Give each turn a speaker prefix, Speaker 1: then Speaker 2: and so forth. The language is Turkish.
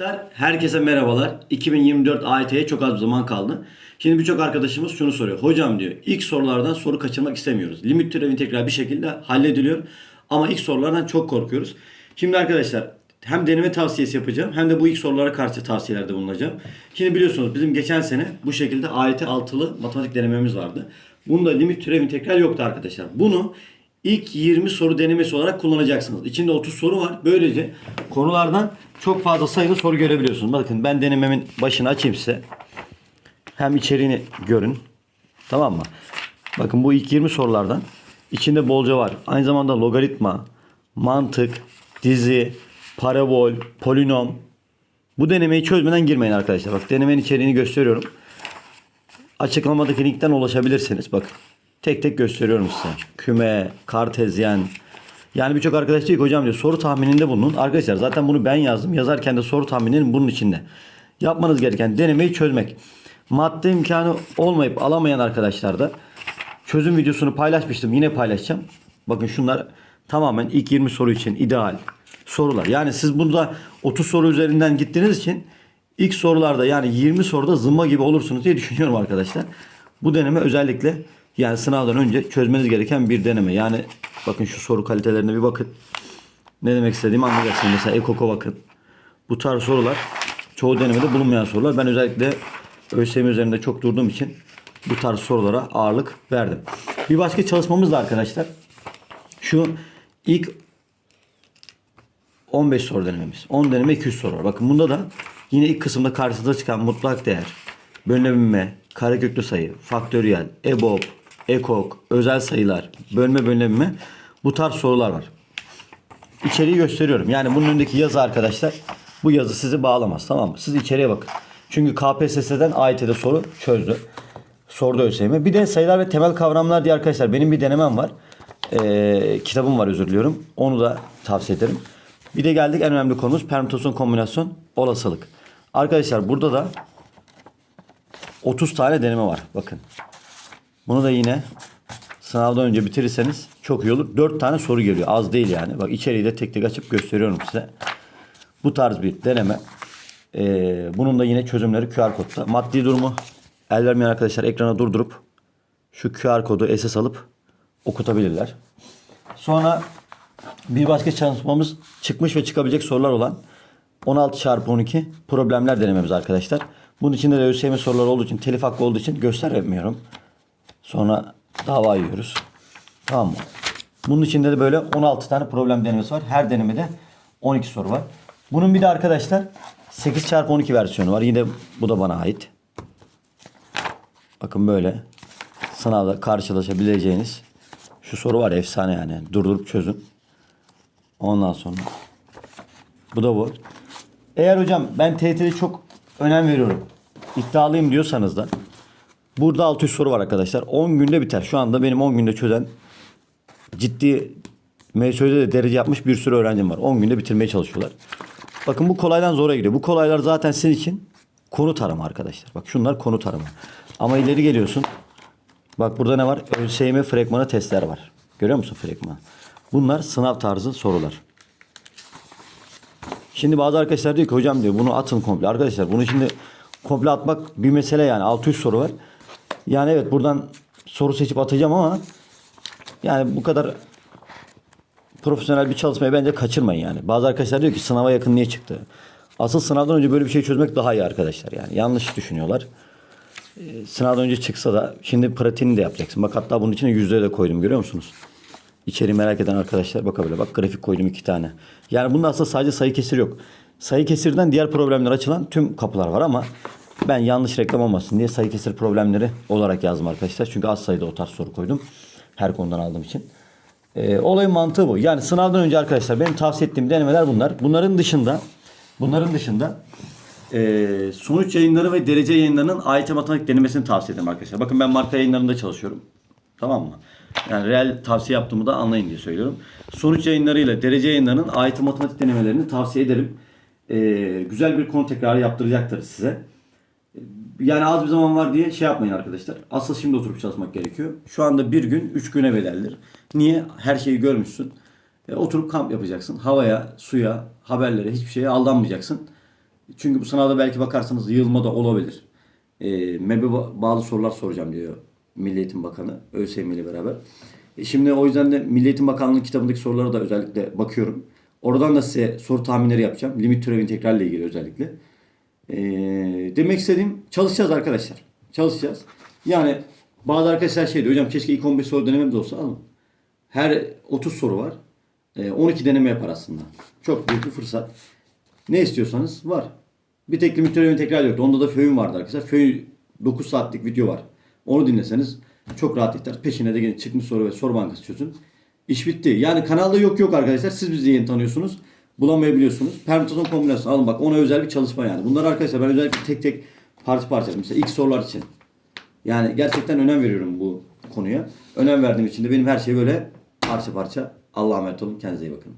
Speaker 1: Arkadaşlar, Herkese merhabalar. 2024 AYT'ye çok az bir zaman kaldı. Şimdi birçok arkadaşımız şunu soruyor. Hocam diyor ilk sorulardan soru kaçırmak istemiyoruz. Limit türevi integral bir şekilde hallediliyor. Ama ilk sorulardan çok korkuyoruz. Şimdi arkadaşlar hem deneme tavsiyesi yapacağım hem de bu ilk sorulara karşı tavsiyelerde bulunacağım. Şimdi biliyorsunuz bizim geçen sene bu şekilde AYT altılı matematik denememiz vardı. Bunda limit türev integral yoktu arkadaşlar. Bunu ilk 20 soru denemesi olarak kullanacaksınız. İçinde 30 soru var. Böylece konulardan çok fazla sayılı soru görebiliyorsunuz. Bakın ben denememin başını açayım size. Hem içeriğini görün. Tamam mı? Bakın bu ilk 20 sorulardan içinde bolca var. Aynı zamanda logaritma, mantık, dizi, parabol, polinom. Bu denemeyi çözmeden girmeyin arkadaşlar. Bak denemenin içeriğini gösteriyorum. Açıklamadaki linkten ulaşabilirsiniz. Bakın. Tek tek gösteriyorum size. Küme, kartezyen. Yani birçok arkadaş diyor ki hocam diyor soru tahmininde bulunun. Arkadaşlar zaten bunu ben yazdım. Yazarken de soru tahmininin bunun içinde. Yapmanız gereken denemeyi çözmek. Madde imkanı olmayıp alamayan arkadaşlar da çözüm videosunu paylaşmıştım. Yine paylaşacağım. Bakın şunlar tamamen ilk 20 soru için ideal sorular. Yani siz burada 30 soru üzerinden gittiğiniz için ilk sorularda yani 20 soruda zımba gibi olursunuz diye düşünüyorum arkadaşlar. Bu deneme özellikle yani sınavdan önce çözmeniz gereken bir deneme. Yani bakın şu soru kalitelerine bir bakın. Ne demek istediğimi anlayacaksınız. Mesela EKOK'a bakın. Bu tarz sorular çoğu denemede bulunmayan sorular. Ben özellikle ÖSYM üzerinde çok durduğum için bu tarz sorulara ağırlık verdim. Bir başka çalışmamız da arkadaşlar. Şu ilk 15 soru denememiz. 10 deneme 200 soru var. Bakın bunda da yine ilk kısımda karşınıza çıkan mutlak değer, bölünebilme, kareköklü sayı, faktöriyel, EBOB, EKOK, özel sayılar, bölme bölünebilme bu tarz sorular var. İçeriği gösteriyorum. Yani bunun önündeki yazı arkadaşlar bu yazı sizi bağlamaz tamam mı? Siz içeriye bakın. Çünkü KPSS'den AYT'de soru çözdü. Sordu ÖSYM. Bir de sayılar ve temel kavramlar diye arkadaşlar benim bir denemem var. Ee, kitabım var özür diliyorum. Onu da tavsiye ederim. Bir de geldik en önemli konumuz permütasyon kombinasyon olasılık. Arkadaşlar burada da 30 tane deneme var. Bakın. Bunu da yine sınavdan önce bitirirseniz çok iyi olur. 4 tane soru geliyor. Az değil yani. Bak içeriği de tek tek açıp gösteriyorum size. Bu tarz bir deneme. Ee, bunun da yine çözümleri QR kodta. Maddi durumu el vermeyen arkadaşlar ekrana durdurup şu QR kodu SS alıp okutabilirler. Sonra bir başka çalışmamız çıkmış ve çıkabilecek sorular olan 16 çarpı 12 problemler denememiz arkadaşlar. Bunun içinde de ÖSYM soruları olduğu için, telif hakkı olduğu için gösteremiyorum. Sonra dava yiyoruz. Tamam mı? Bunun içinde de böyle 16 tane problem denemesi var. Her denemede 12 soru var. Bunun bir de arkadaşlar 8 çarpı 12 versiyonu var. Yine bu da bana ait. Bakın böyle sınavda karşılaşabileceğiniz şu soru var efsane yani. Durdurup çözün. Ondan sonra bu da bu. Eğer hocam ben TYT'de çok önem veriyorum. iddialıyım diyorsanız da burada 600 soru var arkadaşlar. 10 günde biter. Şu anda benim 10 günde çözen ciddi MSÖ'de de derece yapmış bir sürü öğrencim var. 10 günde bitirmeye çalışıyorlar. Bakın bu kolaydan zora gidiyor. Bu kolaylar zaten sizin için konu tarama arkadaşlar. Bak şunlar konu tarama. Ama ileri geliyorsun. Bak burada ne var? ÖSYM fragmanı testler var. Görüyor musun fragmanı? Bunlar sınav tarzı sorular. Şimdi bazı arkadaşlar diyor ki hocam diyor bunu atın komple. Arkadaşlar bunu şimdi komple atmak bir mesele yani. 600 soru var. Yani evet buradan soru seçip atacağım ama yani bu kadar profesyonel bir çalışmayı bence kaçırmayın yani. Bazı arkadaşlar diyor ki sınava yakın niye çıktı? Asıl sınavdan önce böyle bir şey çözmek daha iyi arkadaşlar yani. Yanlış düşünüyorlar. Ee, sınavdan önce çıksa da şimdi pratiğini de yapacaksın. Bak hatta bunun içine yüzde de koydum görüyor musunuz? İçeriği merak eden arkadaşlar bakabilir. Bak grafik koydum iki tane. Yani bunda aslında sadece sayı kesir yok. Sayı kesirden diğer problemler açılan tüm kapılar var ama ben yanlış reklam olmasın diye sayı kesir problemleri olarak yazdım arkadaşlar. Çünkü az sayıda o tarz soru koydum. Her konudan aldığım için. Ee, olayın mantığı bu. Yani sınavdan önce arkadaşlar benim tavsiye ettiğim denemeler bunlar. Bunların dışında bunların dışında e, sonuç yayınları ve derece yayınlarının AYT matematik denemesini tavsiye ederim arkadaşlar. Bakın ben marka yayınlarında çalışıyorum. Tamam mı? Yani reel tavsiye yaptığımı da anlayın diye söylüyorum. Sonuç yayınlarıyla derece yayınlarının AYT matematik denemelerini tavsiye ederim. E, güzel bir konu tekrarı yaptıracaktır size. Yani az bir zaman var diye şey yapmayın arkadaşlar. Asıl şimdi oturup çalışmak gerekiyor. Şu anda bir gün, üç güne bedeldir. Niye? Her şeyi görmüşsün. E, oturup kamp yapacaksın. Havaya, suya, haberlere, hiçbir şeye aldanmayacaksın. Çünkü bu sınavda belki bakarsanız yığılma da olabilir. E, MEB'e ba- bağlı sorular soracağım diyor Milli Eğitim Bakanı. ÖSYM ile beraber. E, şimdi o yüzden de Milli Eğitim Bakanlığı kitabındaki sorulara da özellikle bakıyorum. Oradan da size soru tahminleri yapacağım. Limit türev integralle ilgili özellikle. E, demek istediğim çalışacağız arkadaşlar. Çalışacağız. Yani bazı arkadaşlar şey diyor hocam keşke ilk 15 soru denememiz olsa ama her 30 soru var. E, 12 deneme yapar aslında. Çok büyük bir fırsat. Ne istiyorsanız var. Bir tek limit integral yoktu. Onda da föyün vardı arkadaşlar. Föyün 9 saatlik video var. Onu dinleseniz çok rahat yeter. Peşine de gelin çıkmış soru ve soru bankası çözün. İş bitti. Yani kanalda yok yok arkadaşlar. Siz bizi yeni tanıyorsunuz. Bulamayabiliyorsunuz. Permütasyon kombinasyonu alın bak ona özel bir çalışma yani. Bunlar arkadaşlar ben özellikle tek tek parça parça mesela ilk sorular için. Yani gerçekten önem veriyorum bu konuya. Önem verdiğim için de benim her şey böyle parça parça. Allah'a emanet olun. Kendinize iyi bakın.